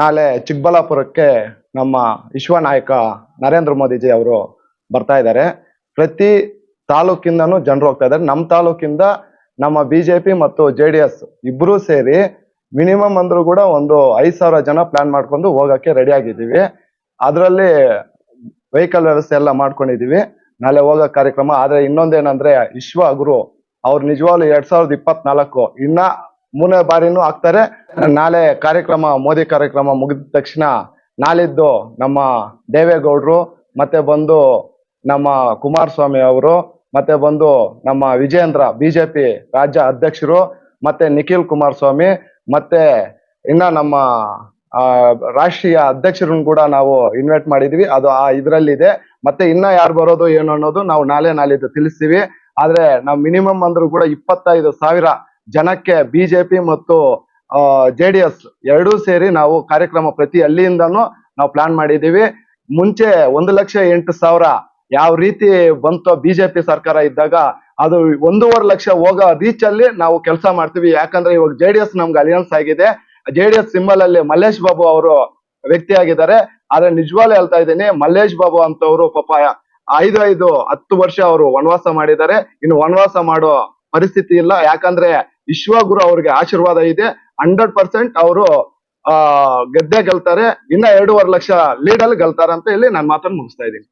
ನಾಳೆ ಚಿಕ್ಕಬಳ್ಳಾಪುರಕ್ಕೆ ನಮ್ಮ ವಿಶ್ವ ನಾಯಕ ನರೇಂದ್ರ ಮೋದಿಜಿ ಅವರು ಬರ್ತಾ ಇದ್ದಾರೆ. ಪ್ರತಿ ತಾಲೂಕಿಂದನೂ ಜನರು ಹೋಗ್ತಾ ಇದ್ದಾರೆ. ನಮ್ಮ ತಾಲೂಕಿಂದ ನಮ್ಮ ಬಿಜೆಪಿ ಮತ್ತು ಜೆ ಡಿ ಎಸ್ ಇಬ್ಬರೂ ಸೇರಿ ಮಿನಿಮಮ್ ಅಂದ್ರೂ ಕೂಡ ಒಂದು ಐದು ಸಾವಿರ ಜನ ಪ್ಲಾನ್ ಮಾಡ್ಕೊಂಡು ಹೋಗಕ್ಕೆ ರೆಡಿ ಆಗಿದ್ದೀವಿ. ಅದರಲ್ಲಿ ವೆಹಿಕಲ್ ವ್ಯವಸ್ಥೆ ಎಲ್ಲ ಮಾಡ್ಕೊಂಡಿದೀವಿ ನಾಳೆ ಹೋಗೋ ಕಾರ್ಯಕ್ರಮ. ಆದರೆ ಇನ್ನೊಂದೇನಂದ್ರೆ ವಿಶ್ವ ಗುರು, ಅವ್ರು ನಿಜವಾಗ್ಲು ಎರಡ್ ಸಾವಿರದ ಇಪ್ಪತ್ನಾಲ್ಕು ಇನ್ನ ಮೂರನೇ ಬಾರಿನೂ ಆಗ್ತಾರೆ. ನಾಳೆ ಕಾರ್ಯಕ್ರಮ, ಮೋದಿ ಕಾರ್ಯಕ್ರಮ ಮುಗಿದ ತಕ್ಷಣ ನಾಳಿದ್ದು ನಮ್ಮ ದೇವೇಗೌಡರು, ಮತ್ತೆ ಬಂದು ನಮ್ಮ ಕುಮಾರಸ್ವಾಮಿ ಅವರು, ಮತ್ತೆ ಬಂದು ನಮ್ಮ ವಿಜೇಂದ್ರ ಬಿಜೆಪಿ ರಾಜ್ಯ ಅಧ್ಯಕ್ಷರು, ಮತ್ತೆ ನಿಖಿಲ್ ಕುಮಾರಸ್ವಾಮಿ, ಮತ್ತೆ ಇನ್ನ ನಮ್ಮ ರಾಷ್ಟ್ರೀಯ ಅಧ್ಯಕ್ಷರನ್ನು ಕೂಡ ನಾವು ಇನ್ವೈಟ್ ಮಾಡಿದ್ವಿ. ಅದು ಆ ಇದ್ರಲ್ಲಿದೆ. ಮತ್ತೆ ಇನ್ನ ಯಾರು ಬರೋದು ಏನು ಅನ್ನೋದು ನಾವು ನಾಳೆ ನಾಳಿದ್ದು ತಿಳಿಸ್ತೀವಿ. ಆದ್ರೆ ನಾವು ಮಿನಿಮಮ್ ಅಂದ್ರೂ ಕೂಡ ಇಪ್ಪತ್ತೈದು ಸಾವಿರ ಜನಕ್ಕೆ ಬಿಜೆಪಿ ಮತ್ತು ಜೆ ಡಿ ಎಸ್ ಎರಡೂ ಸೇರಿ ನಾವು ಕಾರ್ಯಕ್ರಮ ಪ್ರತಿ ಅಲ್ಲಿಯಿಂದನು ನಾವು ಪ್ಲಾನ್ ಮಾಡಿದೀವಿ ಮುಂಚೆ ಒಂದು ಲಕ್ಷ ಎಂಟು ಸಾವಿರ ಯಾವ ರೀತಿ ಬಂತೋ ಬಿಜೆಪಿ ಸರ್ಕಾರ ಇದ್ದಾಗ ಅದು ಒಂದೂವರೆ ಲಕ್ಷ ಹೋಗೋ ರೀಚ್ ಅಲ್ಲಿ ನಾವು ಕೆಲಸ ಮಾಡ್ತೀವಿ. ಯಾಕಂದ್ರೆ ಇವಾಗ ಜೆ ಡಿ ಎಸ್ ನಮ್ಗೆ ಅಲಿಯನ್ಸ್ ಆಗಿದೆ. ಜೆ ಡಿ ಎಸ್ ಸಿಂಬಲ್ ಅಲ್ಲಿ ಮಲ್ಲೇಶ್ ಬಾಬು ಅವರು ವ್ಯಕ್ತಿ ಆಗಿದ್ದಾರೆ ಆದ್ರೆ ನಿಜವಾಗ್ಲೂ ಹೇಳ್ತಾ ಇದ್ದೀನಿ, ಮಲ್ಲೇಶ್ ಬಾಬು ಅಂತವರು ಪಾಪ ಐದು ಐದು ಹತ್ತು ವರ್ಷ ಅವರು ವನವಾಸ ಮಾಡಿದ್ದಾರೆ. ಇನ್ನು ವನವಾಸ ಮಾಡೋ ಪರಿಸ್ಥಿತಿ ಇಲ್ಲ. ಯಾಕಂದ್ರೆ ವಿಶ್ವಗುರು ಅವ್ರಿಗೆ ಆಶೀರ್ವಾದ ಇದೆ. ಹಂಡ್ರೆಡ್ ಪರ್ಸೆಂಟ್ ಅವರು, ಆ, ಗೆದ್ದೆ ಗೆಲ್ತಾರೆ. ಇನ್ನ ಎರಡೂವರೆ ಲಕ್ಷ ಲೀಡ್ ಅಲ್ಲಿ ಗೆಲ್ತಾರೆ ಅಂತ ಹೇಳಿ ನಾನು ಮಾತನ್ನು ಮುಗಿಸ್ತಾ ಇದ್ದೀನಿ.